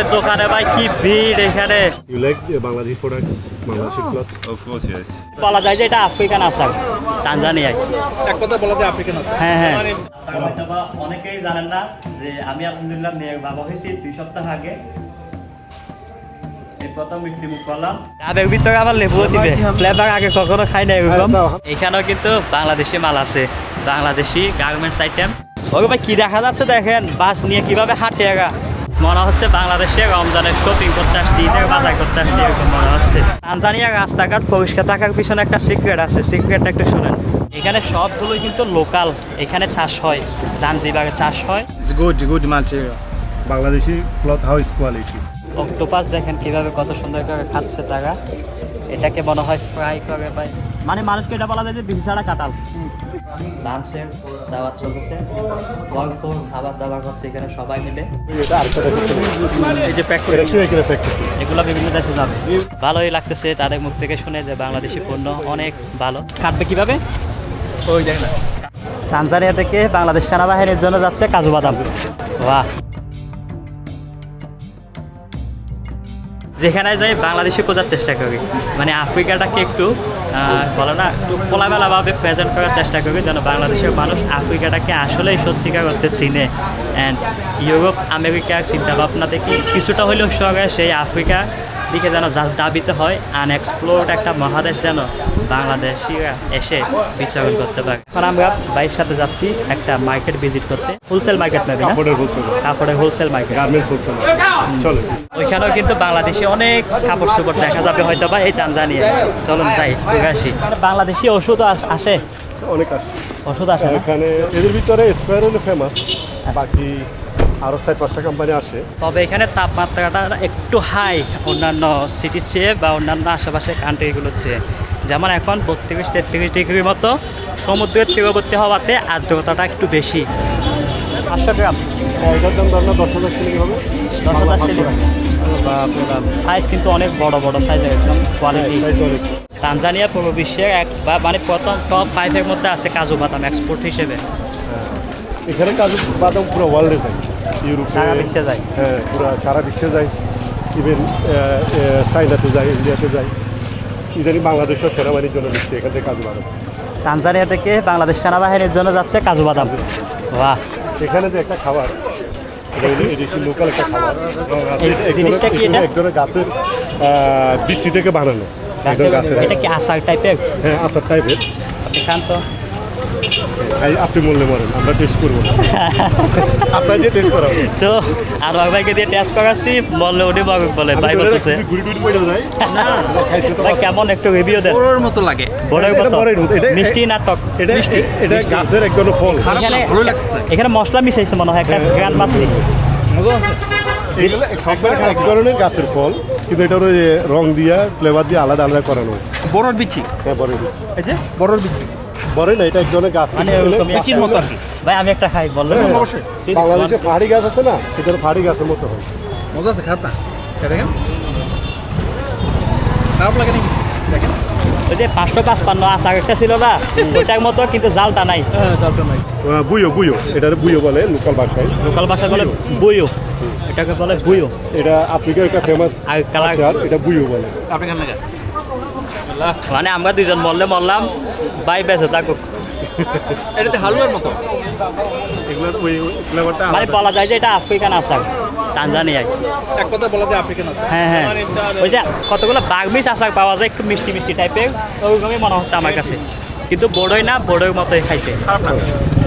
কাপড়ের দোকানে ভাই কি ভিড় এখানে? You like uh, Bangladeshi products, Bangladeshi cloth? Of course, yes. বলা যায় যে এটা আফ্রিকান আসার তানজানিয়ায়। এক কথা বলা যায় আফ্রিকান আছে হ্যাঁ হ্যাঁ। অনেকেই জানেন না যে আমি আলহামদুলিল্লাহ মেয়ে বাবা হয়েছি দুই সপ্তাহ আগে। এখানেও কিন্তু বাংলাদেশি মাল আছে বাংলাদেশি গার্মেন্টস আইটেম ওকে ভাই কি দেখা যাচ্ছে দেখেন? বাস নিয়ে কীভাবে হাঁটে এরা? মনে হচ্ছে বাংলাদেশে রমজানের শপিং করতে আসছি ঈদের বাজার করতে আসছি এরকম মনে হচ্ছে। তানজানিয়ার রাস্তাঘাট পরিষ্কার থাকার পিছনে একটা সিক্রেট আছে সিক্রেটটা একটু শুনেন। এখানে সবগুলোই কিন্তু লোকাল এখানে চাষ হয় জানজিবাগে চাষ হয়। Good good material. Bangladeshi cloth house quality octopus দেখেন কীভাবে কত সুন্দর করে খাচ্ছে তারা। এটাকে মনে হয় ফ্রাই করে ভাই। মানে মানুষকে এটা বলা যায় যে বিহি ছাড়া কাটাল লাঞ্চের দাওয়াত চলতেছে। গল্প খাবার দাবার হচ্ছে এখানে সবাই মিলে। এই যে প্যাক এটা কি এখানে ফ্যাক্টরি এগুলো বিভিন্ন দেশে যাবে। ভালোই লাগতেছে তাদের মুখ থেকে শুনে যে বাংলাদেশি পণ্য অনেক ভালো। কাটবে কীভাবে? ওই দেখ না তানজানিয়া থেকে বাংলাদেশ সেনাবাহিনীর জন্য যাচ্ছে কাজু বাদাম। বাহ। যেখানে যাই বাংলাদেশে খোঁজার চেষ্টা করি। মানে আফ্রিকাটাকে একটু বলো না, একটু খোলামেলাভাবে প্রেজেন্ট করার চেষ্টা করি যেন বাংলাদেশের মানুষ আফ্রিকাটাকে আসলেই সত্যিকার করতে চিনে। অ্যান্ড ইউরোপ আমেরিকার চিন্তাভাবনা থেকে কিছুটা হলেও সরে সেই আফ্রিকা দিকে যেন দাবিতে হয় আনএক্সপ্লোর্ড একটা মহাদেশ যেন বাংলাদেশিরা এসে বিচরণ করতে পারে। এখন আমরা বাইরের সাথে যাচ্ছি একটা মার্কেট ভিজিট করতে। হোলসেল মার্কেট নেবে কাপড়ের হোলসেল কাপড়ের হোলসেল মার্কেট গার্মেন্টস হোলসেল চলে। ওইখানেও কিন্তু বাংলাদেশে অনেক কাপড় চোপড় দেখা যাবে হয়তো বা এই তানজানিয়া চলুন যাই আসি। বাংলাদেশি ওষুধ আসে অনেক আসে ওষুধ আসে এখানে এদের ভিতরে স্কোয়ার হলো ফেমাস বাকি আরও চার পাঁচটা কোম্পানি আসে। তবে এখানে তাপমাত্রাটা একটু হাই অন্যান্য সিটির চেয়ে বা অন্যান্য আশেপাশে কান্ট্রিগুলোর চেয়ে। যেমন এখন বত্রিশ তেত্রিশ ডিগ্রির মতো সমুদ্রের তীরবর্তী হওয়াতে আর্দ্রতাটা একটু বেশি। পাঁচশো গ্রাম এটার দাম ধরেন দশ হাজার সিলিং হবে দশ হাজার সাইজ কিন্তু অনেক বড় বড় সাইজ একদম কোয়ালিটি তানজানিয়া পূর্ব বিশ্বের এক বা মানে প্রথম টপ ফাইভের মধ্যে আছে কাজু বাদাম এক্সপোর্ট হিসেবে। এখানে কাজু বাদাম পুরো ওয়ার্ল্ডে যায়। ইউরোপে সারা বিশ্বে যায়। হ্যাঁ পুরো সারা বিশ্বে যায়। ইভেন চাইনাতে যায় ইন্ডিয়াতে যায়। ইদানি বাংলাদেশও সেনাবাহিনীর জন্য দিচ্ছে এখান থেকে কাজু বাদাম। তানজানিয়া থেকে বাংলাদেশ সেনাবাহিনীর জন্য যাচ্ছে কাজু বাদাম। বাহ। এখানে যে একটা খাবার লোকাল একটা খাবার। জিনিসটা কি এটা? এক ধরনের গাছের বিচি থেকে বানানো। এটা কি আচার টাইপের হ্যাঁ আচার টাইপের আপনি খান তো। আপনি বললে মরেন আমরা টেস্ট করব আপনার যে টেস্ট করা তো আর ভাইকে দিয়ে টেস্ট করাচ্ছি বললে উনি বলে ভাই ধরে বলতেছে। রাখছি, ঘুরি ঘুরি পড়ে যায়। না খাইছে তো ভাই কেমন একটু রিভিউ দেন। ওর মতো লাগে। বড়ের এটা মতো। বড়ের মতো, এটা- মিষ্টি। নাটক এটা এটা গাছের এক ধরনের ফল এখানে ভালো লাগতেছে এখানে মশলা মিশাইছে মনে হয় একটা হ্যাঁ। গ্রান পাচ্ছি। মজা আছে। এক ধরনের গাছের ফল কিন্তু এটার ওই রং দিয়া ফ্লেভার দিয়ে আলাদা আলাদা করানো। হয়। বড়র বিচি। হ্যাঁ বড় বিচি। এই যে বড়র বিচি। বড় না এটা এক ধরনের গাছ মানে বিচির মতো আর কি। ভাই আমি একটা খাই বললেন হ্যাঁ, অবশ্যই। বাংলাদেশে পাহাড়ি গাছ আছে না? এটা পাহাড়ি গাছের মতো হয়। মজা আছে এটা দেখেন। খারাপ লাগে নাকি? দেখেন। ওই যে পাঁচশো পাঁচপান্ন আচার একটা ছিল না? ওইটার মতো কিন্তু জালটা নাই। হ্যাঁ নাই। বুয়ো বুয়ো। এটার বুয়ো বলে লোকাল ভাষায়। লোকাল ভাষা বলে বুয়ো। এটাকে বলে বুয়ো। এটা আফ্রিকার একটা ফেমাস কালার এটা বুয়ো বলে। আপনি খান লাগে মানে আমরা দুজন মরলে মরলাম বাই বেঁচে থাকুক। এটাতে হালুয়ার মতো? মানে বলা যায় যে এটা আফ্রিকান আচার তানজানিয়ায়। এক কথা বলা যায় আফ্রিকান আছে হ্যাঁ হ্যাঁ। ওই যে কতগুলো বাগমিস আচার পাওয়া যায় একটু মিষ্টি মিষ্টি টাইপের ওরকমই মনে হচ্ছে আমার কাছে। কিন্তু বড়ই না বড়ই মতোই খাইতে।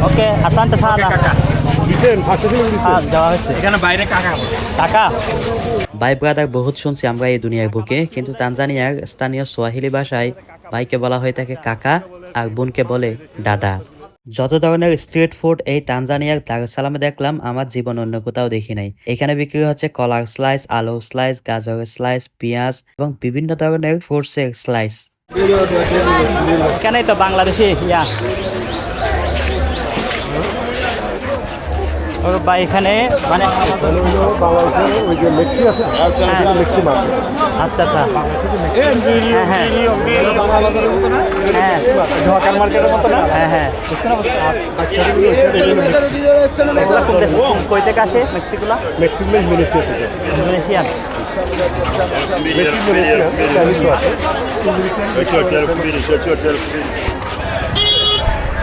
ওকে আসানটা কাকা। দিচ্ছেন ফার্স্ট দিন দেওয়া হচ্ছে এখানে বাইরে কাকা টাকা ভাই ব্রাদার, বহুত শুনছি আমরা এই দুনিয়ার বুকে। কিন্তু তানজানিয়ার স্থানীয় সোয়াহিলি ভাষায় ভাইকে বলা হয়ে থাকে কাকা আর বোনকে বলে দাদা। যত ধরনের স্ট্রিট ফুড এই তানজানিয়ার দারুসালামে দেখলাম, আমার জীবন অন্য কোথাও দেখি নাই। এখানে বিক্রি হচ্ছে কলার স্লাইস আলু স্লাইস, গাজরের স্লাইস, পেঁয়াজ এবং বিভিন্ন ধরনের ফ্রুটসের স্লাইস। এখানেই তো বাংলাদেশি, ইয়া। বা এখানে মানে হ্যাঁ। আচ্ছা আচ্ছা। হ্যাঁ হ্যাঁ। হ্যাঁ। মার্কেটের মতো হ্যাঁ হ্যাঁ থেকে ইন্দোনেশিয়া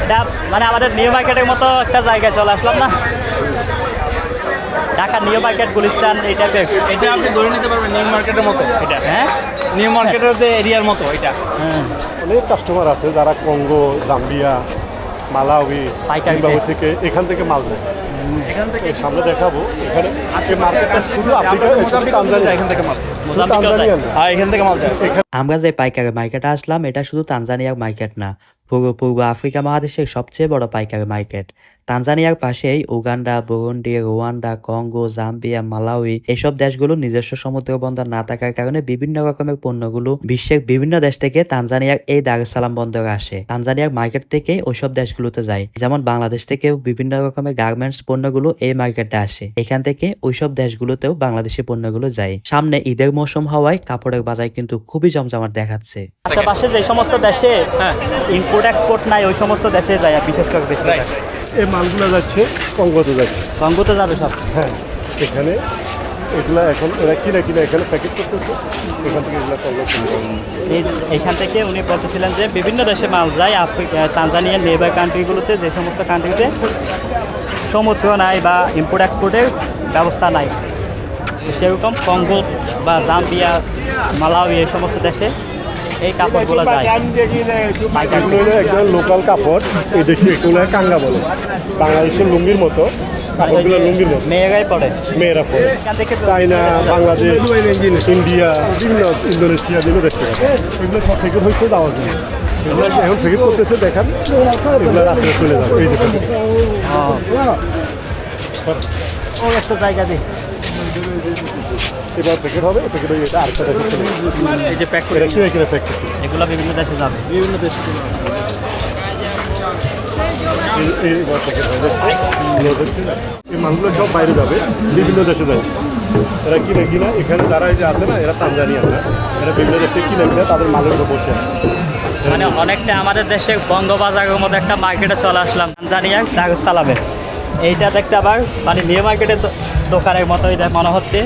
এটা মানে আমাদের নিউ মার্কেটের মতো একটা জায়গায় চলে আসলাম না? ঢাকা নিউ মার্কেট গুলিস্তান এই টাইপের এটা আপনি ধরে নিতে পারবেন নিউ মার্কেটের মতো। এটা হ্যাঁ? নিউ মার্কেটের যে এরিয়ার মতো এটা। হ্যাঁ। অনেক কাস্টমার আছে যারা কঙ্গো জাম্বিয়া মালাউই পাইকারি থেকে এখান থেকে মাল নেয়। এখান থেকে। সামনে দেখাবো এখানে এই মার্কেটটা শুধু আফ্রিকা শুধু তানজানিয়া এখান থেকে মাল। শুধু মোজাম্বিকেও যায়। তানজানিয়া না হ্যাঁ এখান থেকে মাল যায় আমরা যে পাইকারি মার্কেটে আসলাম এটা শুধু তানজানিয়ার মার্কেট না। পুরো পূর্ব আফ্রিকা মহাদেশের সবচেয়ে বড় পাইকারি মার্কেট তানজানিয়ার পাশেই Uganda Burundi Rwanda Congo Zambia Malawi এসব দেশগুলো নিজস্ব সমুদ্র বন্দর না থাকার কারণে বিভিন্ন রকমের পণ্যগুলো বিশ্বের বিভিন্ন দেশ থেকে তানজানিয়ার এই দার সালাম বন্দরে আসে। তানজানিয়ার মার্কেট থেকে ওইসব দেশগুলোতে যায়। যেমন বাংলাদেশ থেকেও বিভিন্ন রকমের গার্মেন্টস পণ্যগুলো এই মার্কেটে আসে। এখান থেকে ওইসব দেশগুলোতেও বাংলাদেশি পণ্যগুলো যায়। সামনে ঈদের মৌসুম হওয়ায় কাপড়ের বাজার কিন্তু খুবই জমজমাট দেখাচ্ছে। আশেপাশে যে সমস্ত দেশে হ্যাঁ। ইম্পোর্ট এক্সপোর্ট নাই ওই সমস্ত দেশে যায় বিশেষ করে এই মালগুলো যাচ্ছে কঙ্গোতে যাচ্ছে। কঙ্গোতে যাবে সব? হ্যাঁ এখানে এগুলা এখন এরা কিনে কিনে এখানে প্যাকেট করতেছে এখান থেকে এগুলা এইখান থেকে উনি বলতেছিলেন যে বিভিন্ন দেশে মাল যায় আফ্রিকা তানজানিয়ার নেবার কান্ট্রিগুলোতে যে সমস্ত কান্ট্রিতে সমুদ্র নাই বা ইম্পোর্ট এক্সপোর্টের ব্যবস্থা নাই। সেরকম কঙ্গো বা জাম্বিয়া মালাউই এই সমস্ত দেশে এই কাপড়গুলো যায়। লোকাল কাপড় এই দেশে এগুলো কাঙ্গা বলে। বাংলাদেশের লুঙ্গির মতো কাপড়গুলো লুঙ্গির মতো। মেয়েরাই পড়ে মেয়েরা থেকে বাংলাদেশ ইন্ডিয়া বিভিন্ন ইন্দোনেশিয়া বিভিন্ন দেশ। থেকে এগুলো সব থেকে হয়েছে যাওয়ার জন্য এগুলো এখন থেকে করতেছে দেখান। এগুলো রাত্রে চলে যাবে। এই দেখেন। অনেকটা জায়গা দিই এবার প্যাকেট হবে প্যাকেট হয়ে এটা আরেকটা যাবে। এই যে প্যাক করে এটা কিনে কিনে প্যাক করতে এগুলো বিভিন্ন দেশে যাবে। বিভিন্ন দেশ এই- এই প্যাকেট হয়ে যাচ্ছে এই মালগুলো সব বাইরে যাবে বিভিন্ন দেশে যাবে। এরা কিনে কিনা এখানে যারা এই যে আছে না এরা তানজানিয়া না এরা বিভিন্ন দেশ থেকে কিনে কিনে তাদের মালের উপর বসে আছে। মানে অনেকটা আমাদের দেশে বঙ্গবাজারের মতো একটা মার্কেটে চলে আসলাম। তানজানিয়া দারুসালামে এইটা দেখতে আবার মানে নিউ মার্কেটের দোকানের মতো এটা মনে হচ্ছে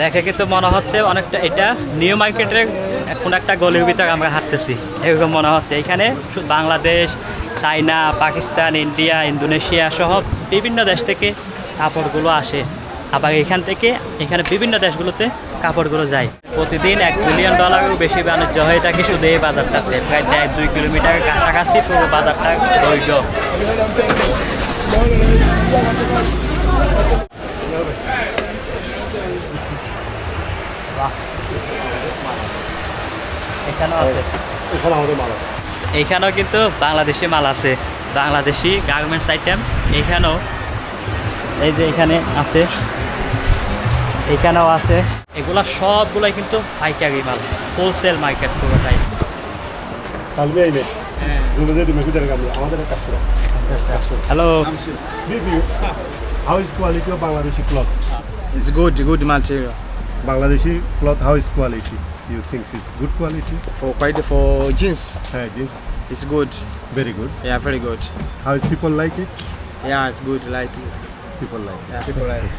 দেখে কিন্তু মনে হচ্ছে অনেকটা এটা নিউ মার্কেটের কোন একটা গলির ভিতরে আমরা হাঁটতেছি। এরকম মনে হচ্ছে। এখানে Bangladesh, China, Pakistan, India, Indonesia সহ বিভিন্ন দেশ থেকে কাপড়গুলো আসে। আবার এখান থেকে এখানে বিভিন্ন দেশগুলোতে কাপড়গুলো যায়। প্রতিদিন এক বিলিয়ন ডলারেরও বেশি বাণিজ্য হয়ে থাকে শুধু এই বাজারটাতে। প্রায় দেড় দুই কিলোমিটারের কাছাকাছি পুরো বাজারটা দৈর্ঘ্য। এখানেও আছে। এখানে আমাদের মাল আছে। এইখানেও কিন্তু বাংলাদেশি মাল আছে। বাংলাদেশি গার্মেন্টস আইটেম এইখানেও এই যে এখানে আছে। এখানেও আছে। এগুলা সবগুলাই কিন্তু পাইকারি মাল। হোলসেল মার্কেট পুরোটাই। গাড়ি। করে hello. How is quality of Bangladeshi cloth It's good, good material. Bangladeshi cloth how is quality You thinks is good quality For quite for jeans, হ্যাঁ jeans it's good. Very good Yeah, very good. How is people like it Yeah, it's good. Like people like yeah, people like.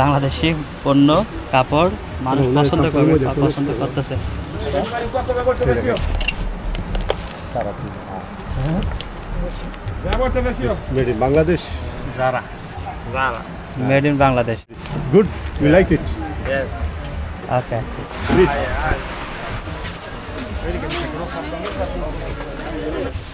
Bangladeshi পণ্য কাপড় মানুষ হুম, পছন্দ সব করবে মজা, বা কোনো পছন্দ করতেছে made in Bangladesh Zara Zara. Made in Bangladesh good you like it Okay, I see. Please.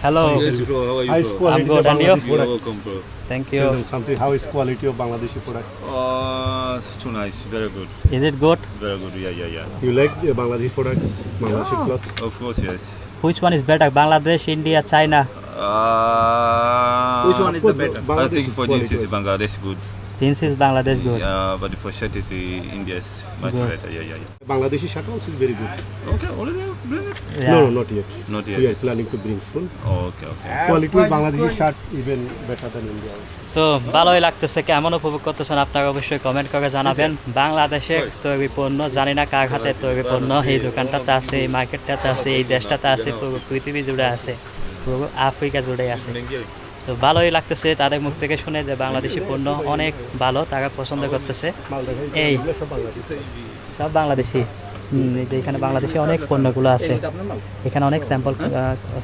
Hello. Yes, bro. How are you, I'm good, and you're welcome, bro. Thank you. them something. How is quality of Bangladeshi products? Uh, it's too nice. Very good. Is it good? Very good. Yeah, yeah, yeah. You like the Bangladeshi products? Bangladeshi cloth? Of course, yes. Which one is better, Bangladesh, India, China? Uh, Which one is the better? I Bangladesh think is for quality. Jeans is Bangladesh good. Jeans is Bangladesh good Yeah, but for shirt is uh, India's much Good. better. Yeah, yeah, yeah. Bangladeshi shirt also very good Okay, already bring it? No not yet Not we yet. Are planning to bring soon Okay, okay. Quality with Bangladeshi shirt even better than India তো ভালোই লাগতেছে কেমন উপভোগ করতেছেন আপনারা অবশ্যই comment করে জানাবেন। বাংলাদেশে তৈরি পণ্য জানি না কার হাতে তৈরি পণ্য এই দোকানটাতে আছে এই মার্কেটটাতে আছে এই দেশটাতে আছে পুরো পৃথিবী জুড়ে আছে পুরো আফ্রিকা জুড়ে আছে। তো ভালোই লাগতেছে তাদের মুখ থেকে শুনে যে বাংলাদেশি পণ্য অনেক ভালো তারা পছন্দ করতেছে। এই সব বাংলাদেশি। যে এখানে বাংলাদেশি অনেক পণ্যগুলো আছে। এখানে অনেক স্যাম্পল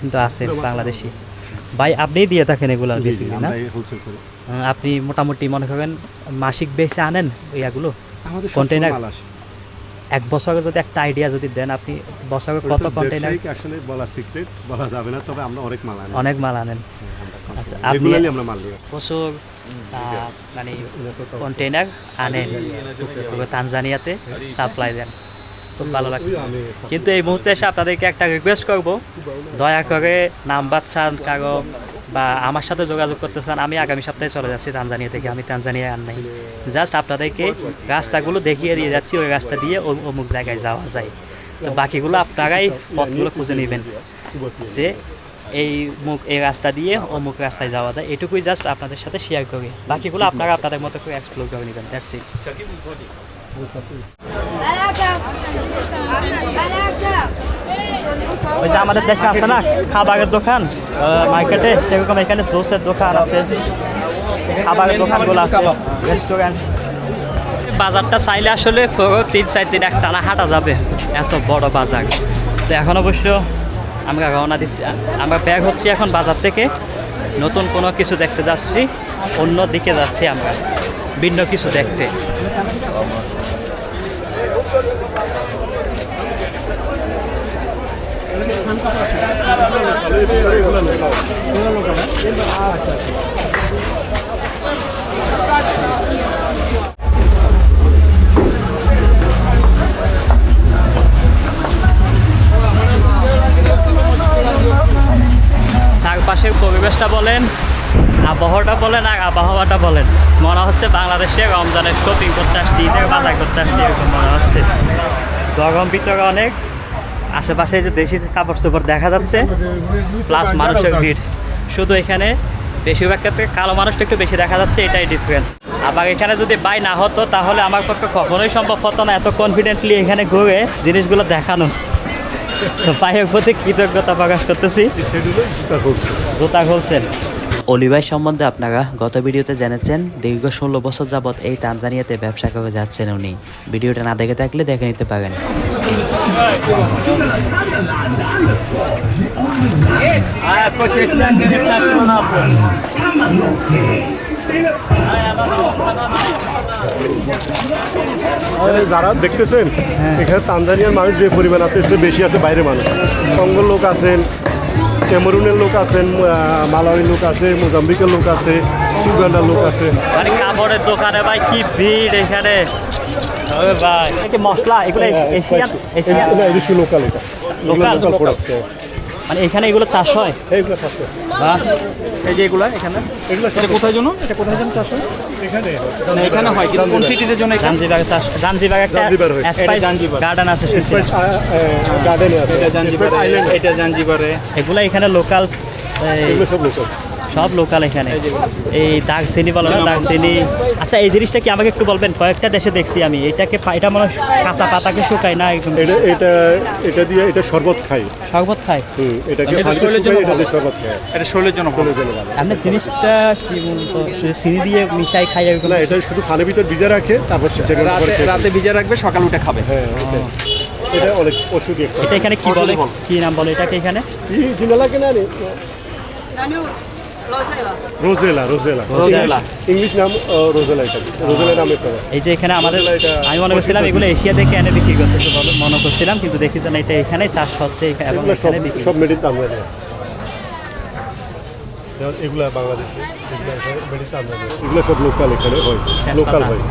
কিন্তু আছে বাংলাদেশি। ভাই আপনিই দিয়ে থাকেন এগুলো না? আপনি মোটামুটি মনে করেন মাসিক বেসে আনেন ইয়াগুলো? আমাদের Container? কন্টেইনার মাল আসে এক বছরে যদি একটা আইডিয়া যদি দেন আপনি বছরে ওটা কত কন্টেইনার আসলে বলা সিক্রেট বলা যাবে না তবে আমরা অনেক মাল আনি। অনেক মাল আনেন। আচ্ছা, আপনি- আমরা মাল। প্রচুর মানে কন্টেইনার আনেন। তানজানিয়াতে সাপ্লাই দেন। খুব ভালো লাগছে কিন্তু এই মুহূর্তে এসে আপনাদেরকে একটা রিকোয়েস্ট করব। দয়া করে নাম্বার চান কারও বা আমার সাথে যোগাযোগ করতে চান আমি আগামী সপ্তাহে চলে যাচ্ছি তানজানিয়া থেকে, আমি তানজানিয়া আর নাই। জাস্ট আপনাদেরকে রাস্তাগুলো দেখিয়ে দিয়ে যাচ্ছি, ওই রাস্তা দিয়ে অমুক জায়গায় যাওয়া যায়। তো বাকিগুলো আপনারাই পথগুলো খুঁজে নেবেন। যে এই মুখ, এই রাস্তা দিয়ে অমুক রাস্তায় যাওয়া যায়, এটুকুই জাস্ট আপনাদের সাথে শেয়ার করি। বাকিগুলো আপনারা আপনাদের মতো করে এক্সপ্লোর করে নেবেন দ্যাটস ইট ওই যে আমাদের দেশে আছে না, খাবারের দোকান মার্কেটে সেরকম এখানে জোসের দোকান আছে, খাবারের দোকানগুলো আছে রেস্টুরেন্ট বাজারটা চাইলে আসলে তিন চার দিন এক টানা হাঁটা যাবে, এত বড় বাজার। তো এখন অবশ্য আমরা রওনা দিচ্ছি, আমরা ব্যাগ হচ্ছি এখন বাজার থেকে, নতুন কোনো কিছু দেখতে যাচ্ছি, অন্য দিকে যাচ্ছি আমরা। ভিন্ন কিছু দেখতে। চারপাশের পরিবেশটা বলেন। আবহাওয়াটা বলেন আর আবহাওয়াটা বলেন। মনে হচ্ছে বাংলাদেশে রমজানের শপিং করতে আসছি ঈদের বাজার করতে আসছি এরকম মনে হচ্ছে। গরম ভিতরে অনেক আশেপাশে যে দেশি কাপড় চোপড় দেখা যাচ্ছে প্লাস মানুষের ভিড়। শুধু এখানে বেশিরভাগ ক্ষেত্রে কালো মানুষটা একটু বেশি দেখা যাচ্ছে এটাই ডিফারেন্স আবার এখানে যদি বাই না হতো তাহলে আমার পক্ষে কখনোই সম্ভব হতো না এত কনফিডেন্টলি এখানে ঘুরে জিনিসগুলো দেখানো। তো পায়ের প্রতি কৃতজ্ঞতা প্রকাশ করতেছি। জুতা খুলছে। জুতা খুলছেন। অলিভাই সম্বন্ধে আপনারা গত ভিডিওতে জেনেছেন দীর্ঘ ষোলো বছর যাবৎ এই তানজানিয়াতে ব্যবসা করে যাচ্ছেন উনি। ভিডিওটা না দেখে থাকলে দেখে নিতে পারেন। যারা দেখতেছেন এখানে তানজানিয়ার মানুষ যে পরিমাণ আছে বেশি আছে বাইরের মানুষ। কঙ্গোর লোক আছেন ক্যামেরুনের লোক আছেন আহ, লোক আছে মোজাম্বিকের লোক আছে উগান্ডার লোক আছে। মানে কাপড়ের দোকানে ভাই কি ভিড় এখানে। ভাই। মশলা? এগুলো এশিয়ান এশিয়ান? না এটা। শুধু লোকাল এটা? লোকাল প্রোডাক্ট মানে এখানে এগুলো চাষ হয়? এইগুলো চারশো বাহ এই যে এগুলো এখানে? এগুলো সেটা কোথায় জন্য? এটা কোথায় জন্য চাষ হয়? এখানে। না, এখানে হয় কিন্তু কোন সিটিতে জন্য জাঞ্জিবাগে চাষ। জাঞ্জিবাগে একটা হয়। Spice Zanzibar. গার্ডেন আছে স্পাইস গার্ডেন আছে। এটা জাঞ্জিবারে এটা জাঞ্জিবারে এগুলো এখানে লোকাল এগুলো সব লোকাল সব লোকাল এখানে। এই দারচিনি বলো না দারচিনি আচ্ছা এই জিনিসটা কি আমাকে একটু বলবেন? কয়েকটা দেশে দেখছি আমি। এটাকে এটা মনে হয় কাঁচা পাতাকে শুকায় না একদম? এটা এটা এটা দিয়ে এটা শরবত খাই শরবত খায়? হুম এটাকে এটা ফালতু শরীরের জন্য এটা দিয়ে শরবত খায়। এটা শরীরের জন্য ভালো। জিনিসটা কি বলতো চিনি দিয়ে মিশাই খাই না এটা শুধু পানির ভিতর ভিজে রাখে তারপর সেটা রাতে রাতে ভিজে রাখবে সকাল উঠে খাবে। হ্যাঁ এটা- অনেক অসুখ এটা এখানে কি বলে? কি নাম বলে এটাকে এখানে? কি জিনা লাগে না রে রোজেলা রোজেলা রোজেলা। ইংলিশ নাম রোজেলা এটা। রোজেলা নামে করা এই যে এখানে আমাদের আমি মনে করছিলাম এগুলো এশিয়া থেকে এনে বিক্রি করতেছে মনে করছিলাম কিন্তু দেখি যে না এটা এখানে চাষ হচ্ছে এবং এগুলো সব এখানে বিক্রি সব তানজানিয়া যেমন এগুলা বাংলাদেশে এগুলো সব লোকাল এখানে হয়। লোকাল হয়।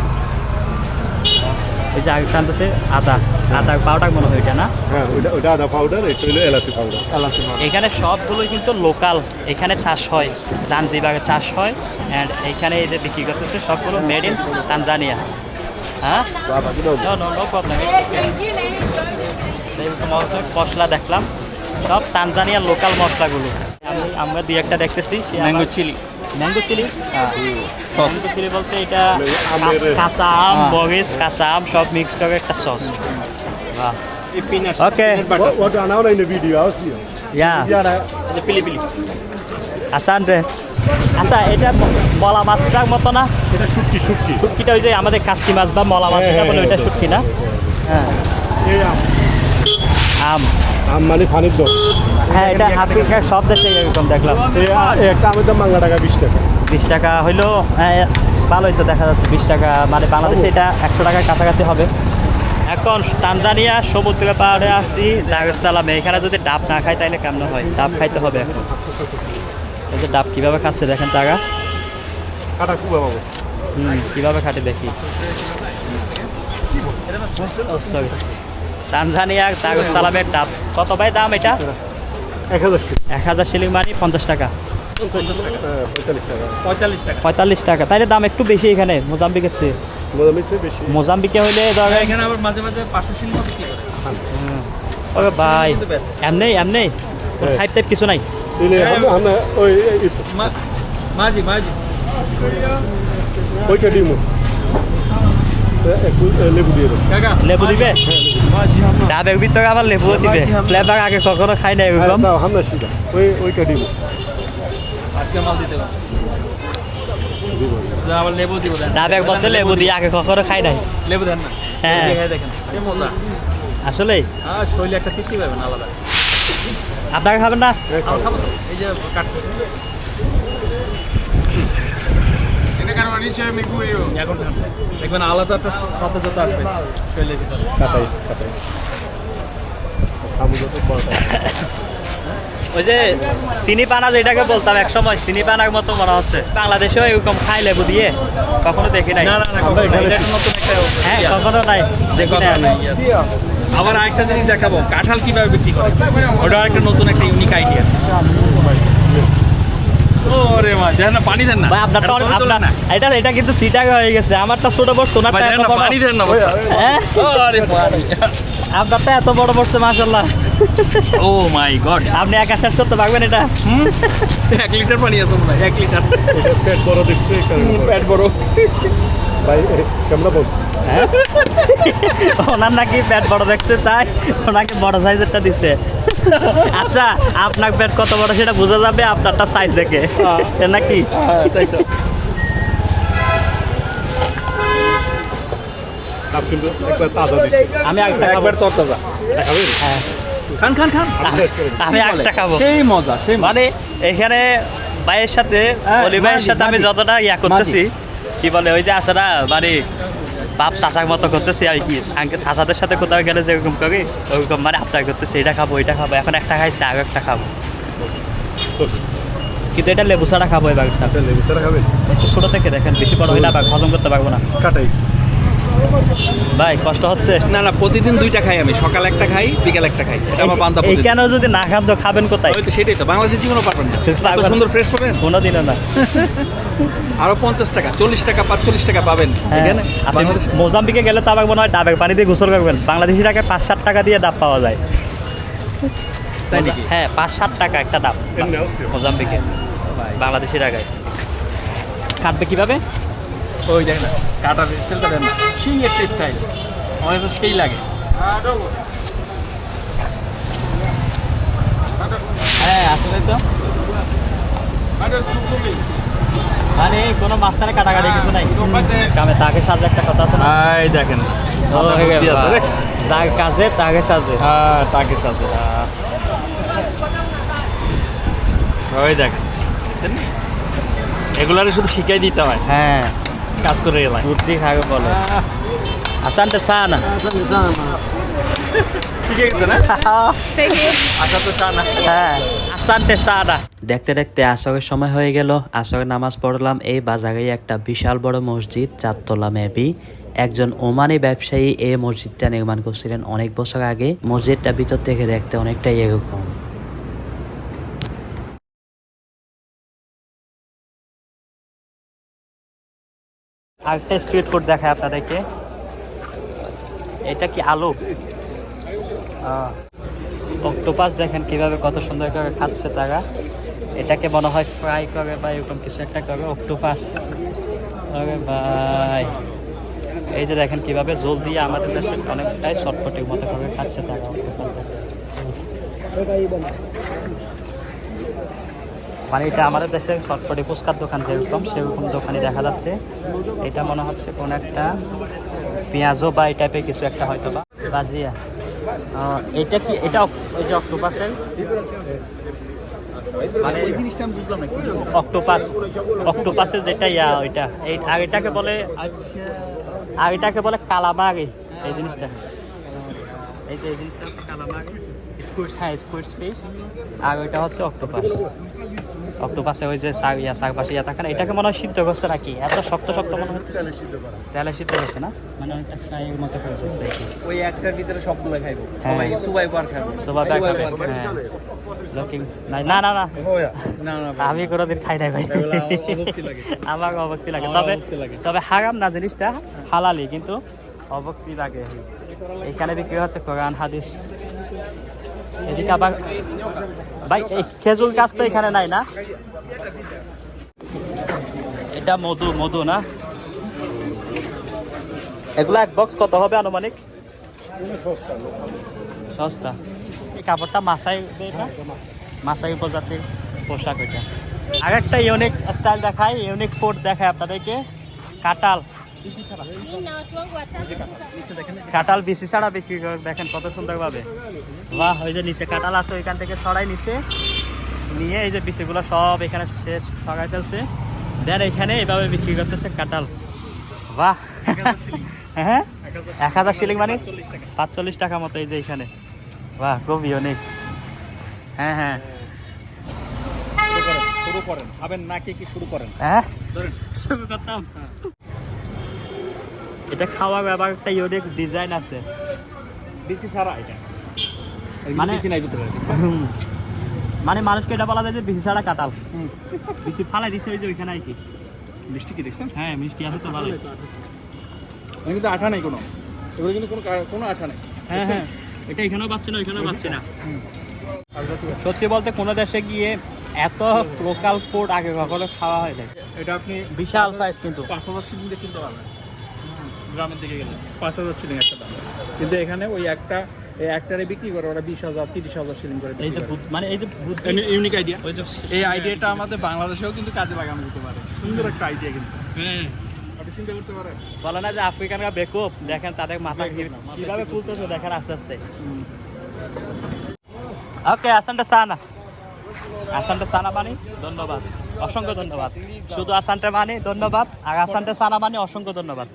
এই যে আগে টানতেছে আদা। আদা পাউডার মনে হয় এটা না? হ্যাঁ ওইটা ওইটা আদা পাউডার এটা হলো এলাচি পাউডার এলাচি পাউডার। এখানে সবগুলোই কিন্তু লোকাল এখানে চাষ হয়। জানজিবাগে চাষ হয় অ্যান্ড এখানে এই যে বিক্রি করতেছে সবগুলো মেড ইন তানজানিয়া হ্যাঁ? মশলা দেখলাম। সব তানজানিয়ার লোকাল মশলাগুলো। আমি আমরা দুই একটা দেখতেছি mango chili mango chili sauce mango chili বলতে এটা কাঁচ- আম হ্যাঁ। মরিচ কাঁচা আম সব মিক্স করে একটা সস বাহ। ওকে What, what are now in the video? I'll see you. ইয়া পিলিপিলি আচ্ছা আন্ড্রে আচ্ছা এটা মলা মাছটার মতো না? এটা শুটকি শুটকি। শুটকিটা ওই যে আমাদের কাস্কি মাছ বা মলা মাছ হ্যাঁ, বলে হ্যাঁ, ওইটা হ্যাঁ, শুটকি না? হ্যাঁ আম। মানে দম হ্যাঁ এটা আফ্রিকার সব দেশে এরকম দেখলাম। একটা আমের দাম বাংলা টাকা বিশ টাকা। বিশ টাকা হইল হ্যাঁ, ভালোই তো দেখা যাচ্ছে বিশ টাকা। মানে বাংলাদেশে এটা একশো টাকার কাছাকাছি হবে। এখন তানজানিয়া সমুদ্র পাহাড়ে আসছি দারুসালামে। এখানে যদি ডাব না খাই তাহলে কেমন হয়? ডাব খাইতে হবে এখন। এই যে ডাব কীভাবে খাচ্ছে দেখেন টাকা কাটা খুব হুম কীভাবে খাটে দেখি। সরি তানজানিয়ার দারুসালামের ডাব কত ভাই দাম এটা? এক হাজার এক হাজার শিলিং মানে পঞ্চাশ টাকা। হ্যাঁ, পঁয়তাল্লিশ টাকা। তাইলে দাম একটু বেশি এখানে মোজাম্বিকের চেয়ে। মোজাম্বিকে হইলে ধরেন এখানে আবার মাঝে মাঝে পাঁচশো শিলিং বিক্রি করে। ওরে ভাই এমনি এমনি? হ্যাঁ। সাইড টাইপ কিছু নাই? মা- মাঝি মাঝি। ওইটা ডিমু লেবু দিয়ে লেবু দিবে? ডাবের ভিতরে আবার লেবু দিবে। ফ্লেভার আগে কখনো খাই নাই হ্যাঁ, ওই ওইটা ডিমু আজকে মাল দিতে আবার লেবু দিব ডাবের মধ্যে লেবু দিয়ে আগে কখনো খাই নাই। লেবু দেন না। হ্যাঁ। দেখে দেখেন এ মজা। আসলেই? আর শৈলে একটা আলাদা। আপনাকে খাবেন না। এই যে এখন দেখবেন আলাদা একটা সাথে যত আসবে খাব যত বড় ওই যে চিনি পানা যেটাকে বলতাম এক সময় চিনি পানার মতো মনে হচ্ছে। বাংলাদেশেও এরকম খাই লেবু দিয়ে? কখনো দেখি নাই? হ্যাঁ কখনো নাই। দেখি নাই। নাই। আবার আরেকটা জিনিস দেখাবো। কাঁঠাল কীভাবে বিক্রি করে? ওটা একটা নতুন একটা ইউনিক আইডিয়া ও মা দেন না পানি দেন না। ভাই আপনারটা এটা অনেক- ছবি তোলেন আপনার এটা এটা কিন্তু সিটাগ হয়ে গেছে। আমারটা ছোট বড় ভাই সোনারটা এত না বড়। পানি দেন না হ্যাঁ? আরে পানি আপনারটা এত বড় পড়ছে মাশাল্লাহ ও মাই গড। আপনি একা শেষ করতে পারবেন এটা। এক লিটার পানি আছে মনে হয় এক লিটার। পেট বড় দেখছে এই কারণে। বড়। পেট বড়। ভাই কেমন বল? ওনার নাকি পেট বড় দেখছে তাই ওনাকে বড় সাইজেরটা দিচ্ছে আচ্ছা আপনার পেট কত বড় সেটা বোঝা যাবে আপনারটা সাইজ দেখে। নাকি? আমি একবার তরতাজা হ্যাঁ। খান খান খান। আমি একটা খাব। সেই মজা সেই মানে এখানে ভাইয়ের সাথে হ্যাঁ, অলি ভাইয়ের সাথে আমি যতটা ইয়া করতেছি কি বলে ওই যে আছে না মানে বাপ চাষার মতো করতেছি আর কি। আঙ্কে চাষাদের সাথে কোথাও গেলে যেরকম করি ওরকম মানে আপনার করতেছি এটা খাব এটা খাব এখন একটা খাইছে আর একটা খাব। কিন্তু এটা লেবু ছাড়া খাব এবার। লেবু ছাড়া খাবে? ছোটো থেকে দেখেন বেশি বড় হইলে আবার হজম করতে পারব না। কাটাই। ভাই কষ্ট হচ্ছে? না না প্রতিদিন দুইটা খাই আমি। সকাল একটা খাই বিকাল একটা খাই। এটা আমার বান্দা এইখানেও যদি না খান তো খাবেন কোথায়? ওই তো সেটাই তো বাংলাদেশের জীবনও পারবেন না। এত সুন্দর ফ্রেশ পাবেন? কোনোদিনও না। আরও পঞ্চাশ টাকা চল্লিশ টাকা পাঁচচল্লিশ টাকা পাবেন। হ্যাঁ, এখানে মোজাম্বিকে গেলে তো আবার মনে হয় ডাবের পানি দিয়ে গোসল করবেন। বাংলাদেশি টাকায় পাঁচ সাত টাকা দিয়ে ডাব পাওয়া যায়। হ্যাঁ পাঁচ সাত টাকা একটা ডাব। মোজাম্বিকে। বাংলাদেশি টাকায় কাটবে কীভাবে? ওই দেখ না কাটার স্টাইলটা দেন। না সেই একটা স্টাইল আমার কাছে সেই লাগে। হ্যাঁ আসলে তো। মানে কোনো মাঝখানে কাটাকাটি কিছু নাই। কামে তাকে সাজে একটা কথা আছে না? এই দেখেন ও, বুদ্ধি আছে রে। যার কাজে তাকে সাজে। হ্যাঁ তাকে সাথে ওই দেখেন। এগুলারে শুধু শিখাই দিতে হয়। হ্যাঁ। কাজ করে গেলাম বুদ্ধি খাবে বলে? আসানতে চা না? হ্যাঁ। দেখতে দেখতে আসরের সময় হয়ে গেল। আসরের নামাজ পড়লাম। এই বাজারেই একটা বিশাল বড় মসজিদ চারতলা মেবি। একজন ওমানি ব্যবসায়ী এই মসজিদটা নির্মাণ করছিলেন অনেক বছর আগে। মসজিদটা ভিতর থেকে দেখতে অনেকটাই এরকম। আরেকটা স্ট্রিট ফুড দেখায় আপনাদেরকে। এটা কি আলু? অক্টোপাস দেখেন কীভাবে কত সুন্দর করে খাচ্ছে তারা। এটাকে মনে হয় ফ্রাই করে বা এরকম কিছু একটা করে, অক্টোপাস আরে ভাই এই যে দেখেন কীভাবে জল দিয়ে আমাদের দেশে অনেকটাই শর্টকটের মতো করে খাচ্ছে তারা অক্টোপাসটা। মানে এটা আমাদের দেশের শর্টকটে ফুচকার দোকান যেরকম সেরকম দোকানে দেখা যাচ্ছে। এটা মনে হচ্ছে কোন একটা পেঁয়াজও বা এই টাইপের কিছু একটা হয়তো বা। বাজিয়া। এটা কি এটা ওই যে অক্টোপাসের মানে এই জিনিসটা আমি বুঝলাম না অক্টোপাস অক্টোপাসের যেটা ইয়া ওইটা। এই আর এটাকে বলে আচ্ছা। আর এটাকে বলে কালামারি এই জিনিসটা। এই যে এই জিনিসটা হচ্ছে কালামারি স্কুইডস হ্যাঁ স্কুইডস ফিশ আর ওইটা হচ্ছে অক্টোপাস অক্টোপাসে ওই যে ইয়া শাক পাশে ইয়া থাকে না এটাকে মনে হয় সিদ্ধ করছে নাকি? এত শক্ত শক্ত মনে হচ্ছে। তেলে সিদ্ধ করছে না? মানে অনেকটা ফ্রাইয়ের মতো করে করছে ওই একটার ভিতরে সবগুলো খাইবো। হ্যাঁ। সবাই সুবাই বার খাব। সবাই ব্যাগ খাবে হ্যাঁ। লুকিং না না না। না না আমি কোনোদিন খাই নাই ভাই। আমার অভক্তি লাগে। তবে তবে হারাম না জিনিসটা হালালি কিন্তু অভক্তি লাগে। এখানে বিক্রি হচ্ছে কোরআন হাদিস। এদিকে আবার ভাই, এই খেজুর গাছ তো এখানে নাই না? এটা মধু মধু না? এগুলো এক বক্স কত হবে আনুমানিক? সস্তা। এই কাপড়টা মাসাই মাসাই উপজাতির পোশাক ওইটা আর একটা ইউনিক স্টাইল দেখায় ইউনিক ফুড দেখায় আপনাদেরকে। কাঁটাল কাঁটাল বিসি ছাড়া। বিক্রি করে দেখেন কত সুন্দর ভাবে বাহ ওই যে নিচে কাঁটাল আছে ওইখান থেকে সরাই নিচে। নিয়ে এই যে বিচিগুলো সব এখানে শেষ সরাই ফেলছে। দেন এখানে এইভাবে বিক্রি করতেছে কাঁটাল বাহ। হ্যাঁ? এক হাজার শিলিং মানে? পাঁচচল্লিশ টাকা মতো এই যে এখানে। বাহ খুব অনেক হ্যাঁ হ্যাঁ। শুরু করেন শুরু খাবেন না কে কি শুরু করেন? হ্যাঁ? শুরু করতাম। এটা খাওয়ার ব্যাপার একটা ইউনিক ডিজাইন আছে। বেশি সারা এটা। মানে- মানে। মানে মানুষকে এটা বলা যায় যে বিচি ছাড়া কাটাল বিচি ফালাই দিছে ওই যে ওইখানে আর কি। মিষ্টি কি দেখছেন? হ্যাঁ মিষ্টি আছে তো ভালো কিন্তু আঠা নাই কোনো। এগুলো কিন্তু কোনো কোনো আঠা নাই। হ্যাঁ হ্যাঁ। এটা এখানেও পাচ্ছে না ওইখানেও পাচ্ছে না। সত্যি বলতে কোনো দেশে গিয়ে এত লোকাল ফুড আগে কখনো খাওয়া হয় না এটা আপনি বিশাল সাইজ কিন্তু। পাঁচ হাজার শিলিং দিয়ে কিনতে পারবেন। গ্রামের দিকে গেলে পাঁচ হাজার শিলিং একটা দাম। কিন্তু এখানে ওই একটা এই একটারে বিক্রি করে ওরা বিশ হাজার তিরিশ হাজার শিলিং করে এই যে মানে এই যে ইউনিক আইডিয়া ওই যে এই আইডিয়াটা আমাদের বাংলাদেশেও কিন্তু কাজে লাগানো যেতে পারে। সুন্দর একটা আইডিয়া কিন্তু। হ্যাঁ। আপনি চিন্তা করতে পারেন। বলে না যে আফ্রিকানরা বেকুব। দেখেন তাদের মাথা কীভাবে ফুলতেছে দেখেন আস্তে আস্তে। ওকে আসানটা সানা। আসানটা সানা মানে ধন্যবাদ। অসংখ্য ধন্যবাদ। শুধু আসানটা মানে ধন্যবাদ। আর আসানটা সানা মানে অসংখ্য ধন্যবাদ।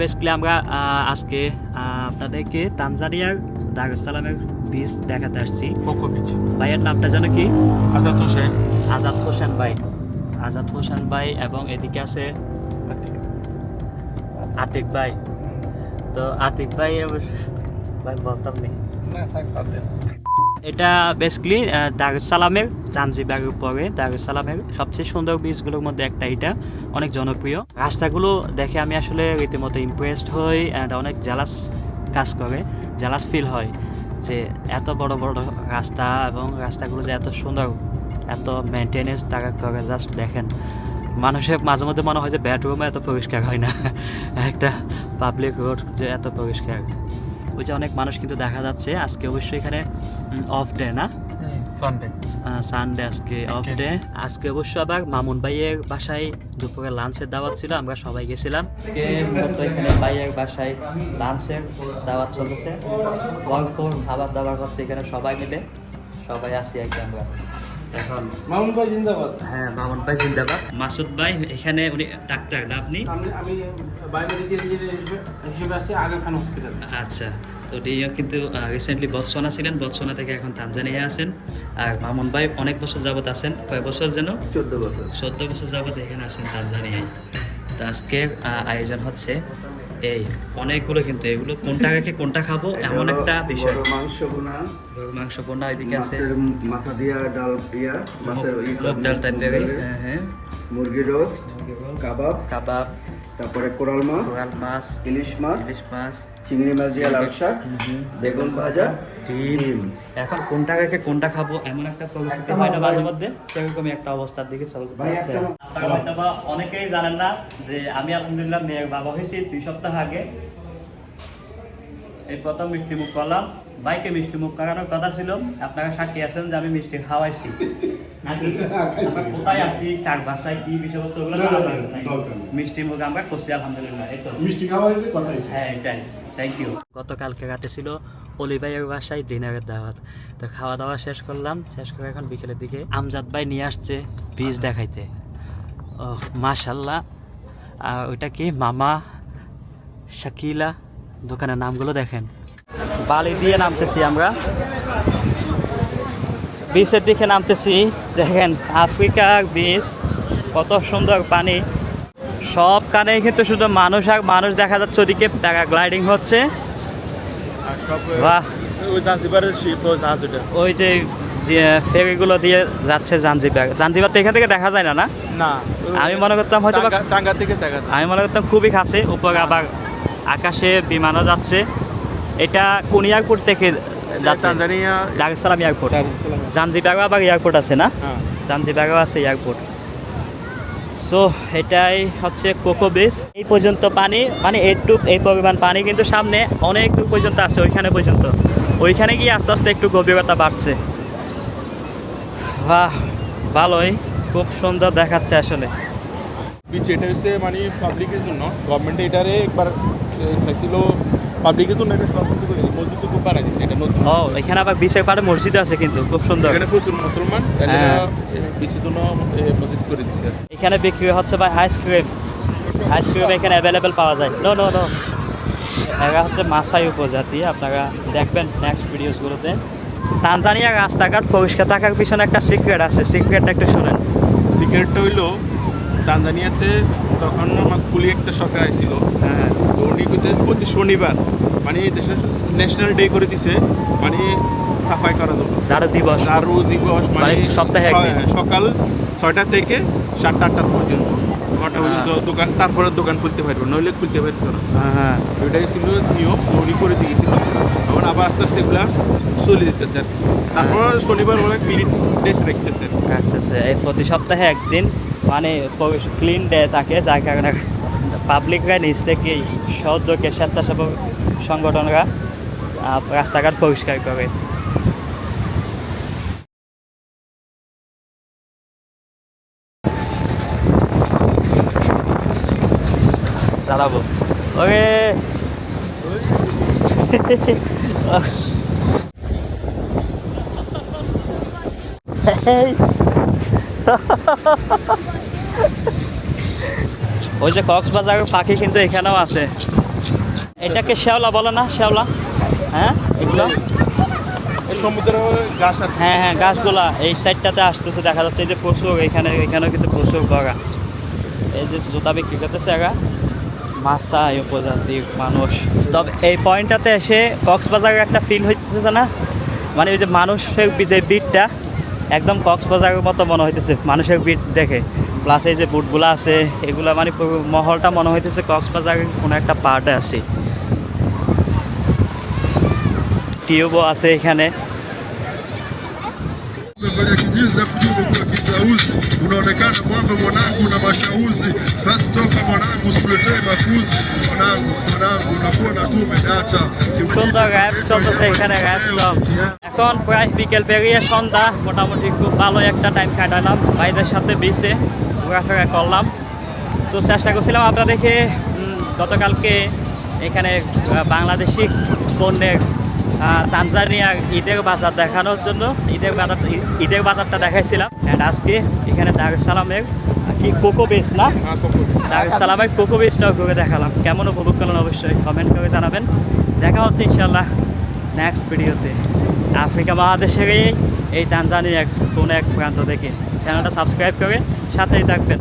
বেসিক্যালি আমরা আজকে আপনাদেরকে তানজানিয়ার দারুসালামের বীজ দেখাতে আসছি। কোকো বিচ ভাইয়ের নামটা জানো কি? আজাদ হোসেন। আজাদ হোসেন ভাই। আজাদ হোসেন ভাই এবং এদিকে আছে আতিক। ভাই। তো আতিক ভাই ভাই বলতাম নেই এটা বেসিক্যালি দারুসালামের জাঞ্জিবারের উপরে দারুসালামের সবচেয়ে সুন্দর বীজগুলোর মধ্যে একটা এটা, অনেক জনপ্রিয়। রাস্তাগুলো দেখে আমি আসলে রীতিমতো ইমপ্রেসড হই অ্যান্ড অনেক জেলাস কাজ করে জেলাস ফিল হয় যে এত বড় বড় রাস্তা এবং রাস্তাগুলো যে এত সুন্দর, এত মেনটেনেন্স তারা করে জাস্ট দেখেন। মানুষের মাঝে মধ্যে মনে হয় যে বেডরুমে এত পরিষ্কার হয় না, একটা পাবলিক রোড যে এত পরিষ্কার। ওই যে অনেক মানুষ কিন্তু দেখা যাচ্ছে। আজকে অবশ্যই এখানে অফ ডে না? সানডে সানডে আজকে অফ ডে আজকে অবশ্য আবার মামুন ভাইয়ের বাসায় দুপুরে লাঞ্চের দাওয়াত ছিল আমরা সবাই গেছিলাম। এখানে ভাইয়ের বাসায় লাঞ্চের দাওয়াত চলতেছে। গল্প খাবার দাবার হচ্ছে এখানে সবাই মিলে। সবাই আসি আর কি আমরা। এখন মামুন ভাই জিন্দাবাদ। হ্যাঁ মামুন ভাই জিন্দাবাদ। মাসুদ ভাই এখানে উনি ডাক্তার না আপনি? আমি আমি বায়োমেডিকেল হিসেবে আছি আগা খান হসপিটাল আচ্ছা তো ডিও কিন্তু রিসেন্টলি বৎসনা ছিলেন বৎসনা থেকে এখন তানজানিয়া আছেন। আর মামুন ভাই অনেক বছর যাবত আছেন কয় বছর যেন? চোদ্দ বছর। চোদ্দ বছর যাবত এখানে আছেন তানজানিয়ায়। তো আজকের আয়োজন হচ্ছে এই অনেকগুলো কিন্তু এগুলো। কোনটা রেখে কোনটা খাব? এমন একটা বিষয়। মাংস বোনা। মাংস বোনা এদিকে আছে। মাথা দিয়া ডাল দিয়া মাছের লোক ডাল টাইপের হ্যাঁ হ্যাঁ। মুরগি রোস্ট। কাবাব। কাবাব। তারপরে কোরাল মাছ। কোরাল মাছ। ইলিশ মাছ। ইলিশ মাছ। চিংড়ি মাছ দিয়া লাল শাক বেগুন ভাজা ডিম। এখন কোনটা রেখে কোনটা খাব এমন একটা পরিস্থিতি হয় না মাঝে মধ্যে সেরকমই একটা অবস্থার দিকে চলতে। আপনারা হয়তো বা অনেকেই জানেন না যে আমি আলহামদুলিল্লাহ মেয়ের বাবা হয়েছি দুই সপ্তাহ আগে। এই প্রথম মিষ্টি মুখ করলাম বাইকে মিষ্টি মুখ করানোর কথা ছিল আপনারা সাক্ষী আছেন যে আমি মিষ্টি খাওয়াইছি। নাকি? কোথায় আসি কার বাসায় কি বিষয়বস্তু ওগুলো। মিষ্টি মুখ আমরা করছি আলহামদুলিল্লাহ এই তো। মিষ্টি খাওয়া হয়েছে কথাই। হ্যাঁ এটাই। থ্যাংক ইউ গতকালকে রাতে ছিল অলি ভাইয়ের বাসায় ডিনারের দাওয়াত। তো খাওয়া দাওয়া শেষ করলাম। শেষ করে এখন বিকেলের দিকে আমজাদ ভাই নিয়ে আসছে বীজ দেখাইতে। ও মাশাল্লাহ আর ওইটা কি? মামা শাকিলা? দোকানের নামগুলো দেখেন। বালি দিয়ে নামতেছি আমরা। বিচের দিকে নামতেছি। দেখেন, আফ্রিকার বীজ। কত সুন্দর পানি। সব কানেই কিন্তু শুধু মানুষ আর মানুষ দেখা যাচ্ছে ওদিকে গ্লাইডিং হচ্ছে। বাহ। ওই যে ফেরিগুলো দিয়ে যাচ্ছে জাঞ্জিবার। জাঞ্জিবার তো এখান থেকে দেখা যায় না না? আমি মনে করতাম হয়তো টাঙ্গা- টাঙ্গা থেকে আমি মনে করতাম খুবই কাছে উপরে আবার আকাশে বিমানও যাচ্ছে। এটা কোন এয়ারপোর্ট থেকে যাচ্ছে? তানজানিয়া দার এস সালাম এয়ারপোর্ট। জাঞ্জিবারও আবার এয়ারপোর্ট আছে না? হ্যাঁ। জাঞ্জিবারও আছে এয়ারপোর্ট। সো এটাই হচ্ছে কোকো বিচ এই পর্যন্ত পানি মানে এইটুক এই পরিমাণ পানি কিন্তু সামনে অনেক দূর পর্যন্ত আছে, ওইখানে পর্যন্ত। ওইখানে গিয়ে আস্তে আস্তে একটু গভীরতা বাড়ছে। বাহ, ভালোই, খুব সুন্দর দেখাচ্ছে আসলে। বিচ এটা হচ্ছে মানে পাবলিকের জন্য। গভর্নমেন্ট এটারে একবার চাইছিল পাবলিকের জন্য এটা করে মসজিদ খুব বানাই দিচ্ছে এটা নতুন ও এখানে আবার বিচের পাড়ে মসজিদ আছে কিন্তু খুব সুন্দর। এখানে প্রচুর মুসলমান হ্যাঁ। বিচের জন্য মসজিদ করে দিচ্ছে। এখানে বিক্রি হচ্ছে ভাই আইসক্রিম আইসক্রিম এখানে অ্যাভেলেবেল পাওয়া যায়। নো নো নো এরা হচ্ছে মাসাই উপজাতি আপনারা দেখবেন নেক্সট ভিডিওসগুলোতে তানজানিয়ার রাস্তাঘাট পরিষ্কার থাকার পিছনে একটা সিক্রেট আছে সিক্রেটটা একটু শুনেন। সিগারেটটা হইল তানজানিয়াতে যখন আমার ফুলি একটা সরকার আইছিল হ্যাঁ। প্রতি শনিবার মানে দেশের ন্যাশনাল ডে করে দিছে মানে সাফাই করার জন্য। ঝাড়ু দিবস। চারু দিবস মানে মানে সপ্তাহে সকাল ছয়টা থেকে সাতটা আটটা পর্যন্ত। নটা পর্যন্ত দোকান তারপরে দোকান খুলতে পারব নইলে খুলতে পারতো না। হ্যাঁ হ্যাঁ। ওইটাই ছিল নিয়ম উনি করে দিয়েছিল। তখন আবার আস্তে আস্তে এগুলা চলে যেতেছে আর তারপর শনিবার ওরা ক্লিন ডেস রাখতেছে। রাখতেছে। এই প্রতি সপ্তাহে একদিন মানে ক্লিন ডে থাকে যাকে পাবলিকরা নিজ থেকেই সহযোগে স্বেচ্ছাসেবক সংগঠনরা রাস্তাঘাট পরিষ্কার করে। দাঁড়াবো। ওই যে কক্সবাজারের পাখি কিন্তু এখানেও আছে। এটাকে শ্যাওলা বলে না? শ্যাওলা? হ্যাঁ? এগুলো? এই সমুদ্র গাছ হ্যাঁ হ্যাঁ গাছগুলা এই সাইডটাতে আসতেছে দেখা যাচ্ছে এই যে প্রচুর এখানে এখানেও কিন্তু প্রচুর বগা। এই যে জুতা বিক্রি করতেছে এরা। মাসাই উপজাতির মানুষ। তবে এই পয়েন্টটাতে এসে কক্সবাজারের একটা ফিল হইতেছে না? মানে ওই যে মানুষের যে বিটটা একদম কক্সবাজারের মতো মনে হইতেছে মানুষের বিট দেখে। প্লাস এই যে বুটগুলো আছে এগুলা মানে মহলটা মনে হইতেছে কক্সবাজারের কোনো একটা পার্টে আছে। টিউবও আছে এখানে। এখন প্রায় বিকেল পেরিয়ে সন্ধ্যা, মোটামুটি খুব ভালো একটা টাইম কাটালাম। বাইরের সাথে বিষে ঘোরাফেরা করলাম। তো চেষ্টা করছিলাম আপনাদেরকে গতকালকে এখানে বাংলাদেশি পণ্যের ঈদের বাজার দেখানোর জন্য ঈদের বাজার ঈদের বাজারটা দেখাইছিলাম। অ্যান্ড আজকে এখানে দারুসালামের কি কোকো বেস না? দারুসালামের কোকো বেসটাও করে দেখালাম। কেমন উপভোগ করলেন অবশ্যই কমেন্ট করে জানাবেন। দেখা হচ্ছে ইনশাল্লাহ নেক্সট ভিডিওতে আফ্রিকা মহাদেশের এই- এই তানজানিয়ার কোনো এক প্রান্ত থেকে। চ্যানেলটা সাবস্ক্রাইব করে সাথেই থাকবেন।